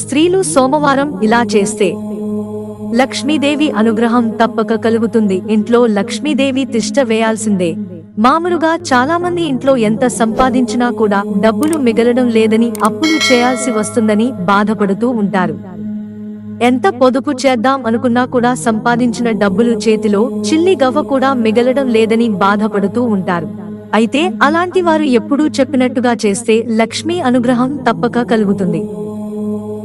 స్త్రీలు సోమవారం ఇలా చేస్తే. లక్ష్మీదేవి అనుగ్రహం తప్పక కలుగుతుంది. ఇంట్లో లక్ష్మీదేవి తిష్ట వేయాల్సిందే. మామూలుగా చాలామంది ఇంట్లో ఎంత సంపాదించినా కూడా డబ్బులు మిగలడం లేదని అప్పులు చేయాల్సి వస్తుందని బాధపడుతూ ఉంటారు. ఎంత పొదుపు చేద్దాం అనుకున్నా కూడా సంపాదించిన డబ్బులు చేతిలో చిల్లి గవ్వ కూడా మిగలడం లేదని బాధపడుతూ ఉంటారు. అయితే అలాంటి వారు ఎప్పుడూ చెప్పినట్టుగా చేస్తే లక్ష్మీ అనుగ్రహం తప్పక కలుగుతుంది.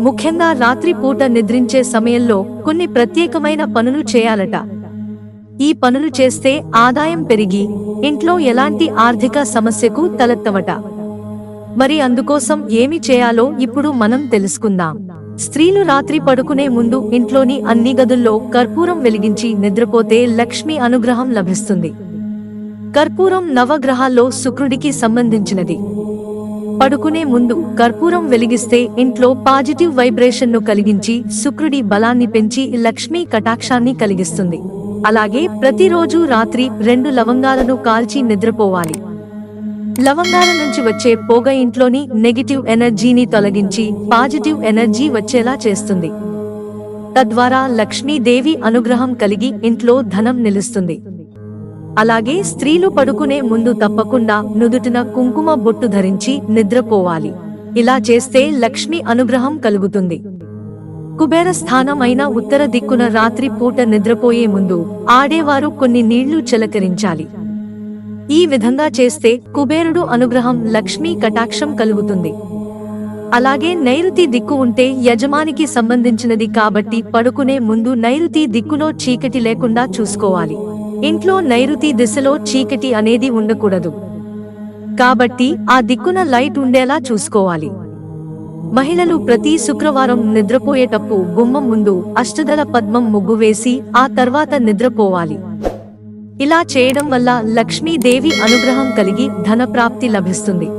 ముఖ్యంగా రాత్రి పూట నిద్రించే సమయంలో కొన్ని ప్రత్యేకమైన పనులు చేయాలట. ఈ పనులు చేస్తే ఆదాయం పెరిగి ఇంట్లో ఎలాంటి ఆర్థిక సమస్యకు తలెత్తవట. మరి అందుకోసం ఏమి చేయాలో ఇప్పుడు మనం తెలుసుకుందాం. స్త్రీలు రాత్రి పడుకునే ముందు ఇంట్లోని అన్ని గదుల్లో కర్పూరం వెలిగించి నిద్రపోతే లక్ష్మి అనుగ్రహం లభిస్తుంది. కర్పూరం నవగ్రహాల్లో శుక్రుడికి సంబంధించినది. పడుకునే ముందు కర్పూరం వెలిగిస్తే ఇంట్లో పాజిటివ్ వైబ్రేషన్ను కలిగించి శుక్రుడి బలాన్ని పెంచి లక్ష్మీ కటాక్షాన్ని కలిగిస్తుంది. అలాగే ప్రతిరోజు రాత్రి రెండు లవంగాలను కాల్చి నిద్రపోవాలి. లవంగాల నుంచి వచ్చే పొగ ఇంట్లోని నెగిటివ్ ఎనర్జీని తొలగించి పాజిటివ్ ఎనర్జీ వచ్చేలా చేస్తుంది. తద్వారా లక్ష్మీదేవి అనుగ్రహం కలిగి ఇంట్లో ధనం నిలుస్తుంది. అలాగే స్త్రీలు పడుకునే ముందు తప్పకుండా నుదుటిన కుంకుమ బొట్టు ధరించి నిద్రపోవాలి. ఇలా చేస్తే లక్ష్మి అనుగ్రహం కలుగుతుంది. కుబేర స్థానం అయిన ఉత్తర దిక్కున రాత్రి పూట నిద్రపోయే ముందు ఆడేవారు కొన్ని నీళ్ళు చిలకరించాలి. ఈ విధంగా చేస్తే కుబేరుడు అనుగ్రహం లక్ష్మీ కటాక్షం కలుగుతుంది. అలాగే నైరుతి దిక్కు ఉంటే యజమానికి సంబంధించినది కాబట్టి పడుకునే ముందు నైరుతి దిక్కులో చీకటి లేకుండా చూసుకోవాలి. ఇంట్లో నైరుతి దిశలో చీకటి అనేది ఉండకూడదు. కాబట్టి ఆ దిక్కున లైట్ ఉండేలా చూసుకోవాలి. మహిళలు ప్రతి శుక్రవారం నిద్రపోయేటప్పుడు గుమ్మం ముందు అష్టదల పద్మం ముగ్గు వేసి ఆ తర్వాత నిద్రపోవాలి. ఇలా చేయడం వల్ల లక్ష్మీదేవి అనుగ్రహం కలిగి ధనప్రాప్తి లభిస్తుంది.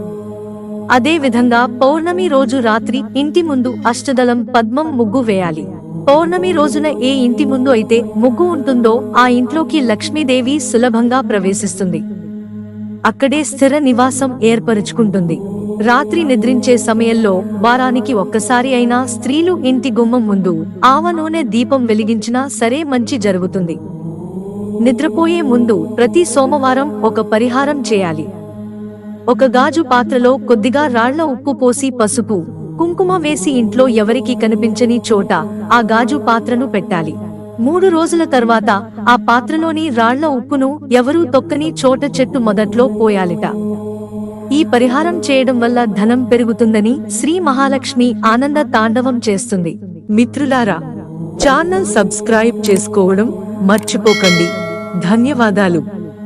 అదే విధంగా పౌర్ణమి రోజు రాత్రి ఇంటి ముందు అష్టదళం పద్మం ముగ్గు వేయాలి. పౌర్ణమి రోజున ఏ ఇంటి ముందు అయితే ముగ్గు ఉంటుందో ఆ ఇంట్లోకి లక్ష్మీదేవి సులభంగా ప్రవేశిస్తుంది. అక్కడే స్థిర నివాసం ఏర్పరుచుకుంటుంది. రాత్రి నిద్రించే సమయంలో వారానికి ఒక్కసారి అయినా స్త్రీలు ఇంటి గుమ్మం ముందు ఆవ నూనె దీపం వెలిగించినా సరే మంచి జరుగుతుంది. నిద్రపోయే ముందు ప్రతి సోమవారం ఒక పరిహారం చేయాలి. ఒక గాజు పాత్రలో కొద్దిగా రాళ్ళ ఉప్పు పోసి పసుపు కుంకుమ వేసి ఇంట్లో ఎవరికి కనిపించని చోట ఆ గాజు పాత్రను పెట్టాలి. మూడు రోజుల తర్వాత ఆ పాత్రలోని రాళ్ళ ఉప్పును ఎవరూ తొక్కని చోట చెట్టు మొదట్లో పోయాలిట. ఈ పరిహారం చేయడం వల్ల ధనం పెరుగుతుందని శ్రీ మహాలక్ష్మి ఆనంద తాండవం చేస్తుంది. మిత్రులారా ఛానల్ సబ్స్క్రైబ్ చేసుకోవడం మర్చిపోకండి. ధన్యవాదాలు.